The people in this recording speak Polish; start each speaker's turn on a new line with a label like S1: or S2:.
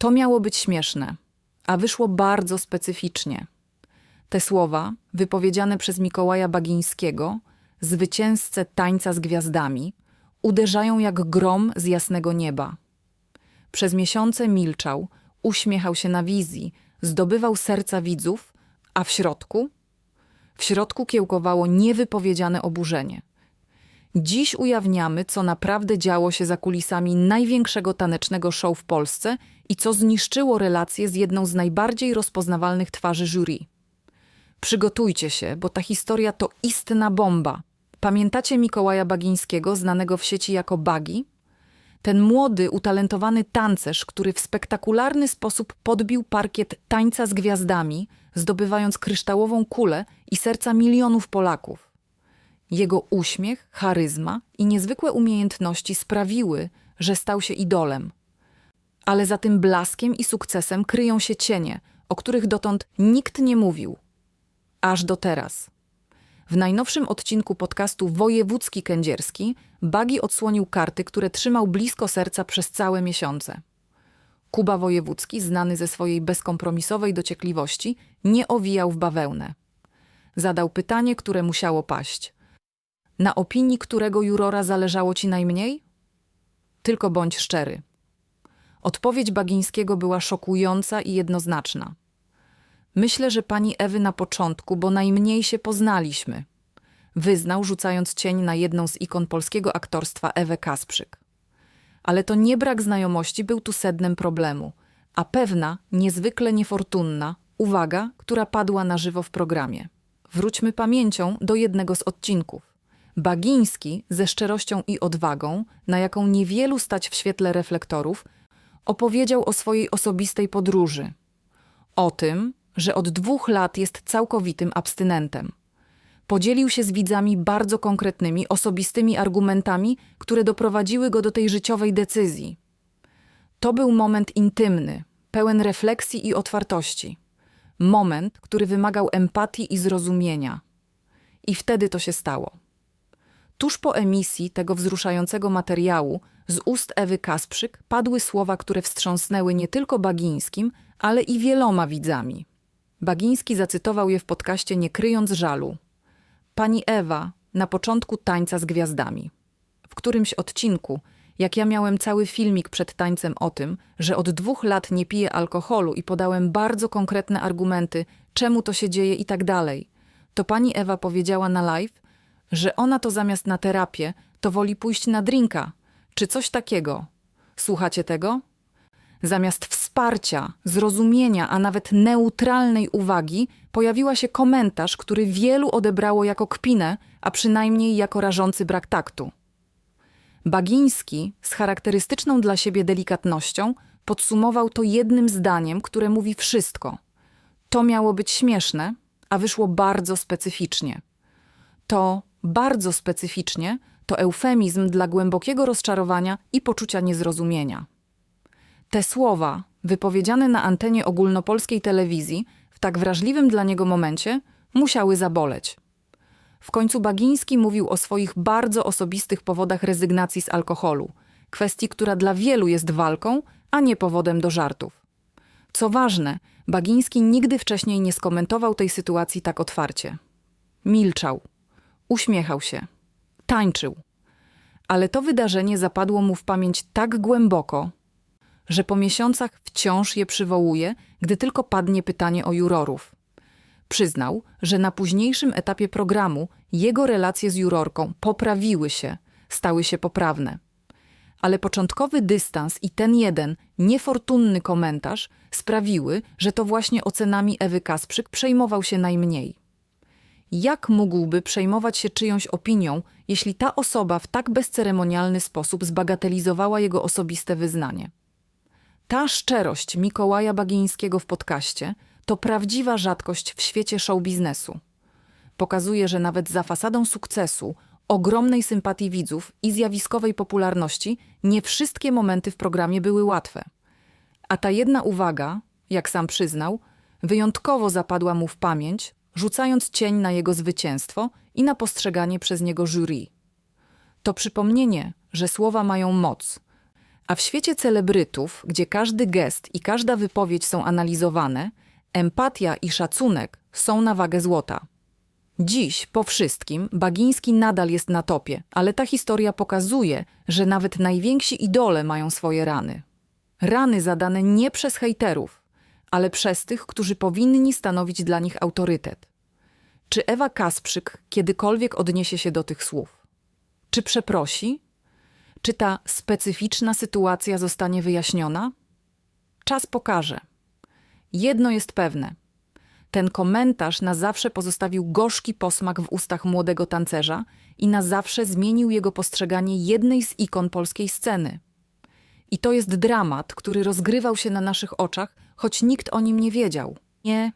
S1: To miało być śmieszne, a wyszło bardzo specyficznie. Te słowa, wypowiedziane przez Mikołaja Bagińskiego, zwycięzcę tańca z gwiazdami, uderzają jak grom z jasnego nieba. Przez miesiące milczał, uśmiechał się na wizji, zdobywał serca widzów, a w środku? W środku kiełkowało niewypowiedziane oburzenie. Dziś ujawniamy, co naprawdę działo się za kulisami największego tanecznego show w Polsce i co zniszczyło relacje z jedną z najbardziej rozpoznawalnych twarzy jury. Przygotujcie się, bo ta historia to istna bomba. Pamiętacie Mikołaja Bagińskiego, znanego w sieci jako Bagi? Ten młody, utalentowany tancerz, który w spektakularny sposób podbił parkiet tańca z gwiazdami, zdobywając kryształową kulę i serca milionów Polaków. Jego uśmiech, charyzma i niezwykłe umiejętności sprawiły, że stał się idolem. Ale za tym blaskiem i sukcesem kryją się cienie, o których dotąd nikt nie mówił. Aż do teraz. W najnowszym odcinku podcastu Wojewódzki Kędzierski Bagi odsłonił karty, które trzymał blisko serca przez całe miesiące. Kuba Wojewódzki, znany ze swojej bezkompromisowej dociekliwości, nie owijał w bawełnę. Zadał pytanie, które musiało paść. Na opinii którego jurora zależało ci najmniej? Tylko bądź szczery. Odpowiedź Bagińskiego była szokująca i jednoznaczna. Myślę, że pani Ewy na początku, bo najmniej się poznaliśmy. Wyznał, rzucając cień na jedną z ikon polskiego aktorstwa Ewę Kasprzyk. Ale to nie brak znajomości był tu sednem problemu, a pewna, niezwykle niefortunna, uwaga, która padła na żywo w programie. Wróćmy pamięcią do jednego z odcinków. Bagiński ze szczerością i odwagą, na jaką niewielu stać w świetle reflektorów, opowiedział o swojej osobistej podróży. O tym, że od dwóch lat jest całkowitym abstynentem. Podzielił się z widzami bardzo konkretnymi, osobistymi argumentami, które doprowadziły go do tej życiowej decyzji. To był moment intymny, pełen refleksji i otwartości. Moment, który wymagał empatii i zrozumienia. I wtedy to się stało. Tuż po emisji tego wzruszającego materiału z ust Ewy Kasprzyk padły słowa, które wstrząsnęły nie tylko Bagińskim, ale i wieloma widzami. Bagiński zacytował je w podcaście nie kryjąc żalu. Pani Ewa na początku tańca z gwiazdami. W którymś odcinku, jak ja miałem cały filmik przed tańcem o tym, że od dwóch lat nie piję alkoholu i podałem bardzo konkretne argumenty, czemu to się dzieje i tak dalej, to pani Ewa powiedziała na live, że ona to zamiast na terapię, to woli pójść na drinka, czy coś takiego. Słuchacie tego? Zamiast wsparcia, zrozumienia, a nawet neutralnej uwagi, pojawiła się komentarz, który wielu odebrało jako kpinę, a przynajmniej jako rażący brak taktu. Bagiński, z charakterystyczną dla siebie delikatnością, podsumował to jednym zdaniem, które mówi wszystko. To miało być śmieszne, a wyszło bardzo specyficznie. To bardzo specyficznie to eufemizm dla głębokiego rozczarowania i poczucia niezrozumienia. Te słowa, wypowiedziane na antenie ogólnopolskiej telewizji w tak wrażliwym dla niego momencie, musiały zaboleć. W końcu Bagiński mówił o swoich bardzo osobistych powodach rezygnacji z alkoholu, kwestii, która dla wielu jest walką, a nie powodem do żartów. Co ważne, Bagiński nigdy wcześniej nie skomentował tej sytuacji tak otwarcie. Milczał, uśmiechał się, tańczył. Ale to wydarzenie zapadło mu w pamięć tak głęboko, że po miesiącach wciąż je przywołuje, gdy tylko padnie pytanie o jurorów. Przyznał, że na późniejszym etapie programu jego relacje z jurorką poprawiły się, stały się poprawne. Ale początkowy dystans i ten jeden niefortunny komentarz sprawiły, że to właśnie ocenami Ewy Kasprzyk przejmował się najmniej. Jak mógłby przejmować się czyjąś opinią, jeśli ta osoba w tak bezceremonialny sposób zbagatelizowała jego osobiste wyznanie? Ta szczerość Mikołaja Bagińskiego w podcaście to prawdziwa rzadkość w świecie show biznesu. Pokazuje, że nawet za fasadą sukcesu, ogromnej sympatii widzów i zjawiskowej popularności nie wszystkie momenty w programie były łatwe. A ta jedna uwaga, jak sam przyznał, wyjątkowo zapadła mu w pamięć, rzucając cień na jego zwycięstwo i na postrzeganie przez niego jury. To przypomnienie, że słowa mają moc – A w świecie celebrytów, gdzie każdy gest i każda wypowiedź są analizowane, empatia i szacunek są na wagę złota. Dziś, po wszystkim, Bagiński nadal jest na topie, ale ta historia pokazuje, że nawet najwięksi idole mają swoje rany. Rany zadane nie przez hejterów, ale przez tych, którzy powinni stanowić dla nich autorytet. Czy Ewa Kasprzyk kiedykolwiek odniesie się do tych słów? Czy przeprosi? Czy ta specyficzna sytuacja zostanie wyjaśniona? Czas pokaże. Jedno jest pewne. Ten komentarz na zawsze pozostawił gorzki posmak w ustach młodego tancerza i na zawsze zmienił jego postrzeganie jednej z ikon polskiej sceny. I to jest dramat, który rozgrywał się na naszych oczach, choć nikt o nim nie wiedział. Nie,